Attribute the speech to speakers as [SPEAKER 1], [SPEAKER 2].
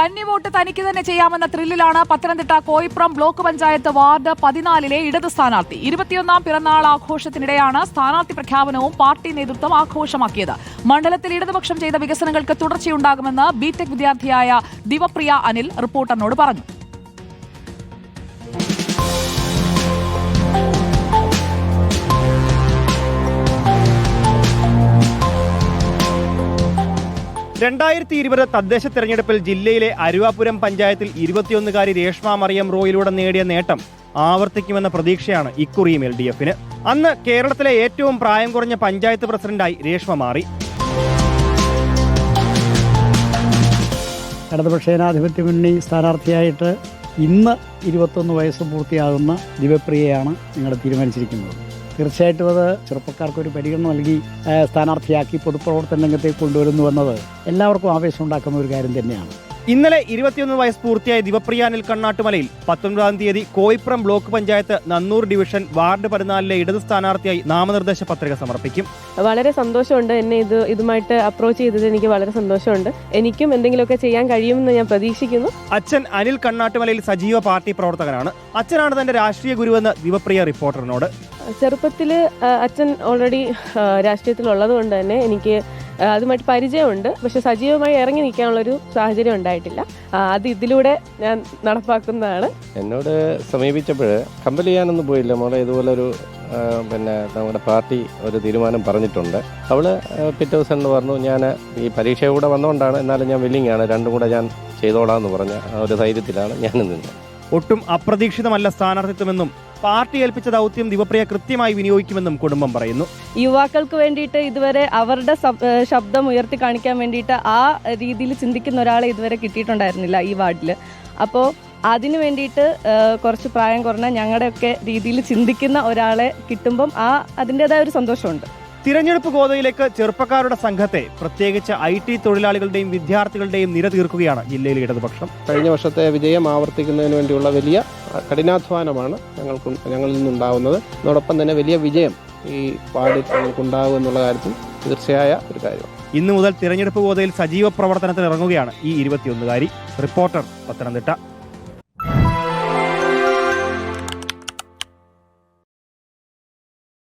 [SPEAKER 1] കന്നിവോട്ട് തനിക്ക് തന്നെ ചെയ്യാമെന്ന ത്രില്ലിലാണ് പത്തനംതിട്ട കോയിപ്രം ബ്ലോക്ക് പഞ്ചായത്ത് വാർഡ് പതിനാലിലെ ഇടത് സ്ഥാനാർത്ഥി. ഇരുപത്തിയൊന്നാം പിറന്നാൾ ആഘോഷത്തിനിടെയാണ് സ്ഥാനാർത്ഥി പ്രഖ്യാപനവും പാർട്ടി നേതൃത്വം ആഘോഷമാക്കിയത്. മണ്ഡലത്തിൽ ഇടതുപക്ഷം ചെയ്ത വികസനങ്ങൾക്ക് തുടർച്ചയുണ്ടാകുമെന്ന് ബിടെക് വിദ്യാർത്ഥിയായ ദിവപ്രിയ അനിൽ റിപ്പോർട്ടറിനോട് പറഞ്ഞു.
[SPEAKER 2] രണ്ടായിരത്തി ഇരുപത് തദ്ദേശ തെരഞ്ഞെടുപ്പിൽ ജില്ലയിലെ അരുവാപുരം പഞ്ചായത്തിൽ ഇരുപത്തിയൊന്നുകാരി രേഷ്മ മറിയം റോയിലൂടെ നേടിയ നേട്ടം ആവർത്തിക്കുമെന്ന പ്രതീക്ഷയാണ് ഇക്കുറിയും എൽ ഡി എഫിന്. അന്ന് കേരളത്തിലെ ഏറ്റവും പ്രായം കുറഞ്ഞ പഞ്ചായത്ത് പ്രസിഡന്റായി രേഷ്മ മാറി.
[SPEAKER 3] ഇടതുപക്ഷ ജനാധിപത്യ മുന്നണി സ്ഥാനാർത്ഥിയായിട്ട് ഇന്ന് ഇരുപത്തൊന്ന് വയസ്സ് പൂർത്തിയാകുന്ന ദിവപ്രിയയാണ് നിങ്ങൾ തീരുമാനിച്ചിരിക്കുന്നത്. തീർച്ചയായിട്ടും അത് ചെറുപ്പക്കാർക്ക് ഒരു പരിഗണന നൽകി സ്ഥാനാർത്ഥിയാക്കി പൊതുപ്രവർത്തന രംഗത്തേക്ക് കൊണ്ടുവരുന്നു എന്നത് എല്ലാവർക്കും ആവേശം ഉണ്ടാക്കുന്ന ഒരു കാര്യം തന്നെയാണ്.
[SPEAKER 2] ഇന്നലെ ഇരുപത്തിയൊന്ന് വയസ്സ് പൂർത്തിയായ ദിവപ്രിയ അനിൽ കണ്ണാട്ടുമലയിൽ പത്തൊൻപതാം തീയതി Koipuram block panchayat Nannoor division ward പതിനാലിലെ ഇടത് സ്ഥാനാർത്ഥിയായി നാമനിർദ്ദേശ പത്രിക സമർപ്പിക്കും.
[SPEAKER 4] വളരെ സന്തോഷമുണ്ട് എന്നെ ഇത് ഇതുമായിട്ട് അപ്രോച്ച് ചെയ്തത് എനിക്ക് വളരെ സന്തോഷമുണ്ട്. എനിക്കും എന്തെങ്കിലുമൊക്കെ ചെയ്യാൻ കഴിയുമെന്ന് ഞാൻ പ്രതീക്ഷിക്കുന്നു.
[SPEAKER 2] അച്ഛൻ അനിൽ കണ്ണാട്ടുമലയിൽ സജീവ പാർട്ടി പ്രവർത്തകനാണ്. അച്ഛനാണ് തന്റെ രാഷ്ട്രീയ ഗുരുവെന്ന് ദിവപ്രിയ റിപ്പോർട്ടറിനോട്
[SPEAKER 4] ചെറുപ്പത്തിൽ അച്ഛൻ ഓൾറെഡി രാഷ്ട്രീയത്തിലുള്ളത് കൊണ്ട് തന്നെ എനിക്ക് അതുമായിട്ട് പരിചയമുണ്ട്. പക്ഷെ സജീവമായി ഇറങ്ങി നിൽക്കാനുള്ളൊരു സാഹചര്യം ഉണ്ടായിട്ടില്ല. അത് ഇതിലൂടെ ഞാൻ നടപ്പാക്കുന്നതാണ്.
[SPEAKER 5] എന്നോട് സമീപിച്ചപ്പോൾ കമ്പൽ ചെയ്യാനൊന്നും പോയില്ല മോളെ ഇതുപോലെ ഒരു പിന്നെ നമ്മുടെ പാർട്ടി ഒരു തീരുമാനം പറഞ്ഞിട്ടുണ്ട്. അവൾ ആ, പിറ്റേ ദിവസം എന്ന് പറഞ്ഞു ഞാൻ ഈ പരീക്ഷ കൂടെ വന്നുകൊണ്ടാണ് എന്നാലും ഞാൻ വില്ലിങ് ആണ്. രണ്ടും കൂടെ ഞാൻ ചെയ്തോളാം എന്ന് പറഞ്ഞ ഒരു ധൈര്യത്തിലാണ് ഞാൻ നിന്നത്
[SPEAKER 2] ഒട്ടും അപ്രതീക്ഷിതമല്ല സ്ഥാനാർത്ഥിത്വമെന്നും പാർട്ടി ഏൽപ്പിച്ച ദൗത്യം ദിവപ്രിയ കൃത്യമായി വിനിയോഗിക്കുമെന്നും കുടുംബം പറയുന്നു.
[SPEAKER 6] യുവാക്കൾക്ക് വേണ്ടിയിട്ട് ഇതുവരെ അവരുടെ ശബ്ദം ഉയർത്തി കാണിക്കാൻ വേണ്ടിയിട്ട് ആ രീതിയിൽ ചിന്തിക്കുന്ന ഒരാളെ ഇതുവരെ കിട്ടിയിട്ടുണ്ടായിരുന്നില്ല ഈ വാർഡിൽ അപ്പോൾ അതിനു വേണ്ടിയിട്ട് കുറച്ച് പ്രായം കുറഞ്ഞ ഞങ്ങളുടെയൊക്കെ രീതിയിൽ ചിന്തിക്കുന്ന ഒരാളെ കിട്ടുമ്പം ആ അതിന്റെതായ ഒരു സന്തോഷമുണ്ട്.
[SPEAKER 2] തിരഞ്ഞെടുപ്പ് ഗോതയിലേക്ക് ചെറുപ്പക്കാരുടെ സംഘത്തെ പ്രത്യേകിച്ച് ഐ ടി തൊഴിലാളികളുടെയും വിദ്യാർത്ഥികളുടെയും നിര തീർക്കുകയാണ് ജില്ലയിലെ ഇടതുപക്ഷം.
[SPEAKER 7] കഴിഞ്ഞ വർഷത്തെ വിജയം ആവർത്തിക്കുന്നതിന് വേണ്ടിയുള്ള വലിയ കഠിനാധ്വാനമാണ് ഞങ്ങൾക്ക് ഞങ്ങളിൽ നിന്നുണ്ടാവുന്നത്. അതോടൊപ്പം തന്നെ വലിയ വിജയം ഈ പാടി ഞങ്ങൾക്കുണ്ടാകും എന്നുള്ള കാര്യത്തിൽ തീർച്ചയായ ഒരു കാര്യമാണ്.
[SPEAKER 2] ഇന്നു മുതൽ തിരഞ്ഞെടുപ്പ് ഗോതയിൽ സജീവ പ്രവർത്തനത്തിൽ ഇറങ്ങുകയാണ് ഈ ഇരുപത്തിയൊന്നുകാരി റിപ്പോർട്ടർ പത്തനംതിട്ട.